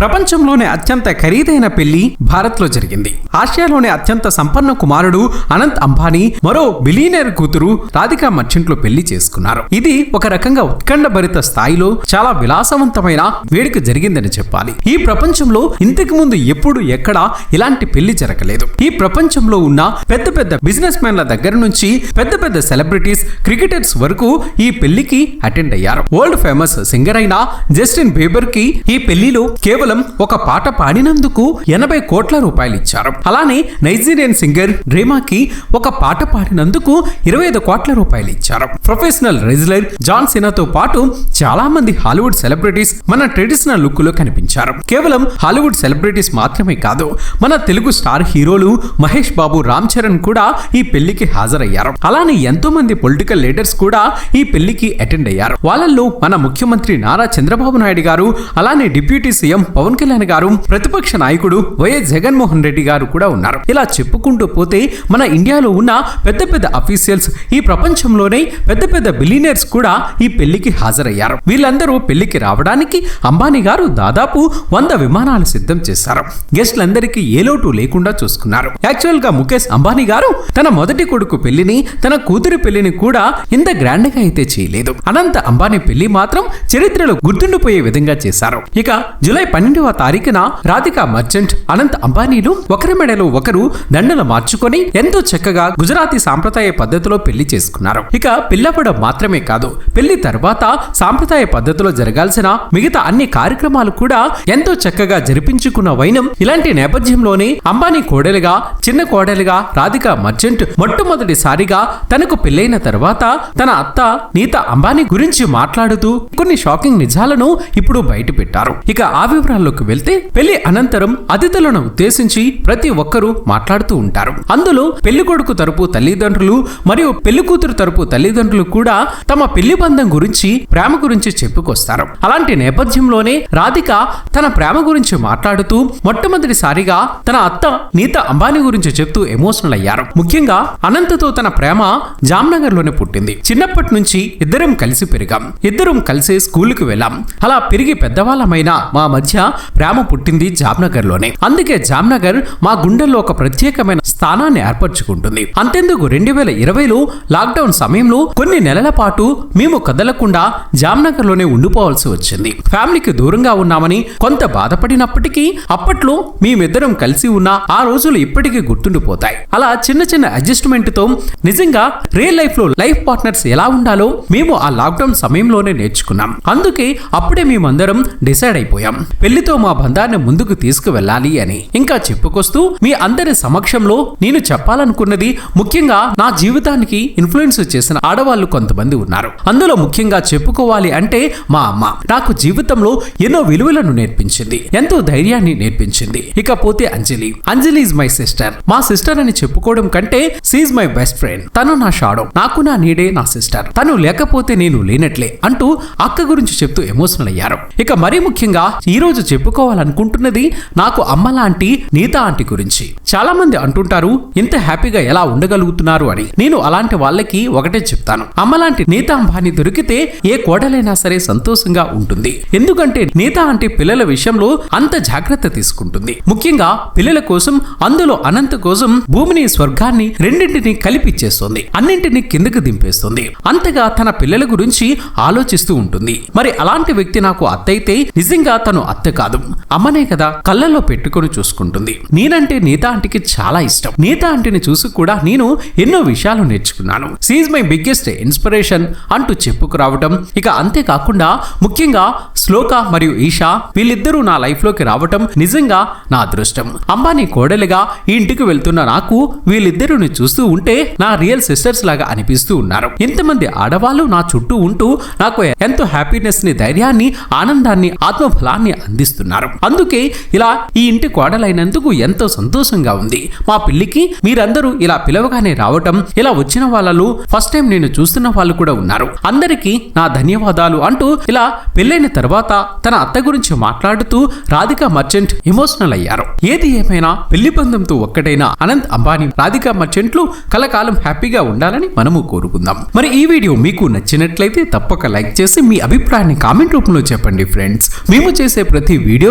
ప్రపంచంలోనే అత్యంత ఖరీదైన పెళ్ళి భారత్లో జరిగింది. ఆసియాలోనే అత్యంత సంపన్న కుమారుడు అనంత్ అంబానీ మరో బిలీనియర్ కూతురు రాధికా మర్చెంట్లో పెళ్ళి చేసుకున్నారు. ఇది ఒక రకంగా ఉత్కంఠభరిత స్థాయిలో చాలా విలాసవంతమైన వేడుక జరిగిందని చెప్పాలి. ఈ ప్రపంచంలో ఇంతకు ముందు ఎప్పుడు ఎక్కడ ఇలాంటి పెళ్ళి జరగలేదు. ఈ ప్రపంచంలో ఉన్న పెద్ద పెద్ద బిజినెస్ మ్యాన్ల దగ్గర నుంచి పెద్ద పెద్ద సెలబ్రిటీస్ క్రికెటర్స్ వరకు ఈ పెళ్ళికి అటెండ్ అయ్యారు. వరల్డ్ ఫేమస్ సింగర్ అయిన జస్టిన్ బీబర్కి ఈ పెళ్ళిలో కేవలం ఒక పాట పాడినందుకు ఎనభై కోట్ల రూపాయలు ఇచ్చారు. అలానే నైజీరియన్ సింగర్ డ్రేమాకి ఒక పాట పాడినందుకు ఇరవై ఐదు కోట్ల రూపాయలు ఇచ్చారు. ప్రొఫెషనల్ రెజ్లర్ జాన్ సినాతో పాటు చాలా మంది హాలీవుడ్ సెలబ్రిటీస్ మన ట్రెడిషనల్ లుక్లో కనిపించారు. కేవలం హాలీవుడ్ సెలబ్రిటీస్ మాత్రమే కాదు మన తెలుగు స్టార్ హీరోలు మహేష్ బాబు రామ్ చరణ్ కూడా ఈ పెళ్ళికి హాజరయ్యారు. అలానే ఎంతో మంది పొలిటికల్ లీడర్స్ కూడా ఈ పెళ్ళికి అటెండ్ అయ్యారు. వాళ్ళల్లో మన ముఖ్యమంత్రి నారా చంద్రబాబు నాయుడు గారు అలానే డిప్యూటీ సీఎం పవన్ కళ్యాణ్ గారు ప్రతిపక్ష నాయకుడు వైఎస్ జగన్మోహన్ రెడ్డి గారు కూడా ఉన్నారు. ఇలా చెప్పుకుంటూ పోతే మన ఇండియాలో ఉన్న పెద్ద పెద్ద అఫీషియల్స్ ఈ ప్రపంచంలోనే పెద్ద పెద్ద బిలీనియర్స్ కూడా ఈ పెళ్ళికి హాజరయ్యారు. వీళ్ళందరూ పెళ్ళికి రావడానికి అంబానీ గారు దాదాపు వంద విమానాలు సిద్ధం చేశారు. గెస్ట్లందరికీ ఏ లోటు లేకుండా చూసుకున్నారు. యాక్చువల్గా ముఖేష్ అంబానీ గారు తన మొదటి కొడుకు పెళ్ళిని తన కూతురి పెళ్ళిని కూడా ఇంత గ్రాండ్గా అయితే చేయలేదు. అనంత అంబానీ పెళ్ళి మాత్రం చరిత్రలో గుర్తుండిపోయే విధంగా చేశారు. ఇక జూలై పన్నెండవ తారీఖున రాధికా మర్చెంట్ అనంత్ అంబానీలు ఒకరి మెడలో ఒకరు దండలు మార్చుకొని ఎంతో చక్కగా గుజరాతీ సాంప్రదాయ పద్ధతిలో పెళ్ళి చేసుకున్నారు. ఇక పిల్లపడం మాత్రమే కాదు పెళ్ళి తర్వాత సాంప్రదాయ పద్ధతిలో జరగాల్సిన మిగతా అన్ని కార్యక్రమాలు కూడా ఎంతో చక్కగా జరిపించుకున్న వైనం ఇలాంటి నేపథ్యంలోనే అంబానీ కోడలుగా చిన్న కోడలుగా రాధికా మర్చెంట్ మొట్టమొదటిసారిగా తనకు పెళ్ళైన తర్వాత తన అత్త నీత అంబానీ గురించి మాట్లాడుతూ కొన్ని షాకింగ్ నిజాలను ఇప్పుడు బయట పెట్టారు ఇక ఆ వివరాల్లోకి వెళ్తే పెళ్ళి అనంతరం అతిథులను ఉద్దేశించి ప్రతి ఒక్కరూ మాట్లాడుతూ ఉంటారు. అందులో పెళ్ళి కొడుకు తరపు తల్లిదండ్రులు మరియు పెళ్ళి కూతురు తరపు తల్లిదండ్రులు కూడా తమ పెళ్ళి బంధం గురించి ప్రేమ గురించి చెప్పుకొస్తారు. అలాంటి నేపథ్యంలోనే రాధిక తన ప్రేమ గురించి మాట్లాడుతూ మొట్టమొదటిసారిగా తన అత్త నీత అంబానీ గురించి చెప్తూ ఎమోషనల్ అయ్యారు. ముఖ్యంగా అనంతతో తన ప్రేమ జామ్నగర్లోనే పుట్టింది. చిన్నప్పటి నుంచి ఇద్దరం కలిసి పెరిగాం. ఇద్దరం కలిసి స్కూల్కి వెళ్ళాం. అలా పెరిగి పెద్దవాళ్ళమైన మా మధ్య ప్రేమ పుట్టింది జామ్నగర్లోనే అందుకే జామ్నగర్ మా గుండెల్లో ఒక ప్రత్యేకమైన స్థానాన్ని ఏర్పరచుకుంటుంది. అంతెందుకు రెండు వేల ఇరవైలో లాక్డౌన్ సమయంలో కొన్ని నెలల పాటు మేము కదలకుండా జామ్నగర్లోనే ఉండిపోవాల్సి వచ్చింది. ఫ్యామిలీకి దూరంగా ఉన్నామని కొంత బాధపడినప్పటికీ అప్పట్లో మేమిద్దరం కలిసి ఉన్న ఆ రోజులు ఇప్పటికీ గుర్తుండిపోతాయి. అలా చిన్న చిన్న అడ్జస్ట్మెంట్తో నిజంగా రియల్ లైఫ్లో లైఫ్ పార్ట్నర్స్ ఎలా ఉండాలో మేము ఆ లాక్డౌన్ సమయంలోనే నేర్చుకున్నాం. అందుకే అప్పుడే మేమందరం డిసైడ్ అయిపోయాం. పెళ్ళితో మా బంధాన్ని ముందుకు తీసుకువెళ్ళాలి అని. ఇంకా చెప్పుకొస్తూ మీ అందరి సమక్షంలో నేను చెప్పాలనుకున్నది ముఖ్యంగా నా జీవితానికి ఇన్ఫ్లుయెన్స్ చేసిన ఆడవాళ్ళు కొంతమంది ఉన్నారు. అందులో ముఖ్యంగా చెప్పుకోవాలి అంటే మా అమ్మ. నాకు జీవితంలో ఎన్నో విలువలను నేర్పించింది ఎంతో ధైర్యాన్ని నేర్పించింది. ఇకపోతే Anjali. Anjali is my sister మా సిస్టర్ అని చెప్పుకోవడం కంటే సీజ్ మై బెస్ట్ ఫ్రెండ్ తను నా షాడో. నాకు నా నీడే నా సిస్టర్ తను లేకపోతే నేను లేనట్లే అంటూ అక్క గురించి చెప్తూ ఎమోషనల్ అయ్యారు. ఇక మరీ ముఖ్యంగా ఈ రోజు చెప్పుకోవాలనుకుంటున్నది నాకు అమ్మ లాంటి నీత ఆంటీ గురించి. చాలా మంది అంటుంటారు ఇంత హ్యాపీగా ఎలా ఉండగలుగుతున్నారు? అని. నేను అలాంటి వాళ్ళకి ఒకటే చెప్తాను. అమ్మ లాంటి నీత అంబానీ దొరికితే ఏ కోడలైనా సరే సంతోషంగా ఉంటుంది. ఎందుకంటే నీత అంటే పిల్లల విషయంలో అంత జాగ్రత్త తీసుకుంటుంది. ముఖ్యంగా పిల్లల కోసం అందులో అనంత కోసం భూమిని స్వర్గాన్ని రెండింటిని కలిపిచ్చేస్తుంది అన్నింటినీ కిందకు దింపేస్తుంది. అంతగా తన పిల్లల గురించి ఆలోచిస్తూ ఉంటుంది. మరి అలాంటి వ్యక్తి నాకు అత్తయితే నిజంగా తను అత్త కాదు అమ్మనే కదా కళ్ళల్లో పెట్టుకొని చూసుకుంటుంది. నేనంటే నీత ఆంటీకి చాలా ఇష్టం. నీత ఆంటీని చూసి కూడా నేను ఎన్నో విషయాలు నేర్చుకున్నాను. సీజ్ మై బిగ్గెస్ట్ ఇన్స్పిరేషన్ అంటూ చెప్పుకురావటం ఇక అంతేకాకుండా ముఖ్యంగా శ్లోక మరియు ఈషా వీళ్ళిద్దరూ నా లైఫ్లోకి రావటం నిజంగా నా అదృష్టం. అంబానీ కోడలిగా ఈ ఇంటికి వెళ్తున్న నాకు వీళ్ళిద్దరుని చూస్తూ ఉంటే నా రియల్ సిస్టర్స్ లాగా అనిపిస్తూ ఉన్నారు. ఇంతమంది ఆడవాళ్ళు నా చుట్టూ ఉంటూ నాకు ఎంతో హ్యాపీనెస్ని ధైర్యాన్ని ఆనందాన్ని ఆత్మఫలాన్ని అందిస్తున్నారు. అందుకే ఇలా ఈ ఇంటి కోడలైనందుకు ఎంతో సంతోషంగా ఉంది. మా పెళ్ళికి మీరందరూ ఇలా పిలవగానే రావటం ఇలా వచ్చిన వాళ్ళు ఫస్ట్ టైం నేను చూస్తున్న వాళ్ళు కూడా ఉన్నారు. అందరికీ నా ధన్యవాదాలు అంటూ ఇలా పెళ్ళైన తర్వాత తన అత్త గురించి మాట్లాడుతూ రాధికా మర్చెంట్ ఎమోషనల్ అయ్యారు. ఏది ఏమైనా పెళ్ళి బంధంతో ఒక్కటైన అనంత్ అంబానీ రాధిక మర్చెంట్లు కలకాలం హ్యాపీగా ఉండాలని మనము కోరుకుందాం. మరి ఈ వీడియో మీకు నచ్చినట్లయితే తప్పక లైక్ చేసి మీ అభిప్రాయాన్ని కామెంట్ రూపంలో చెప్పండి ఫ్రెండ్స్. మేము చేసే ప్రతి వీడియో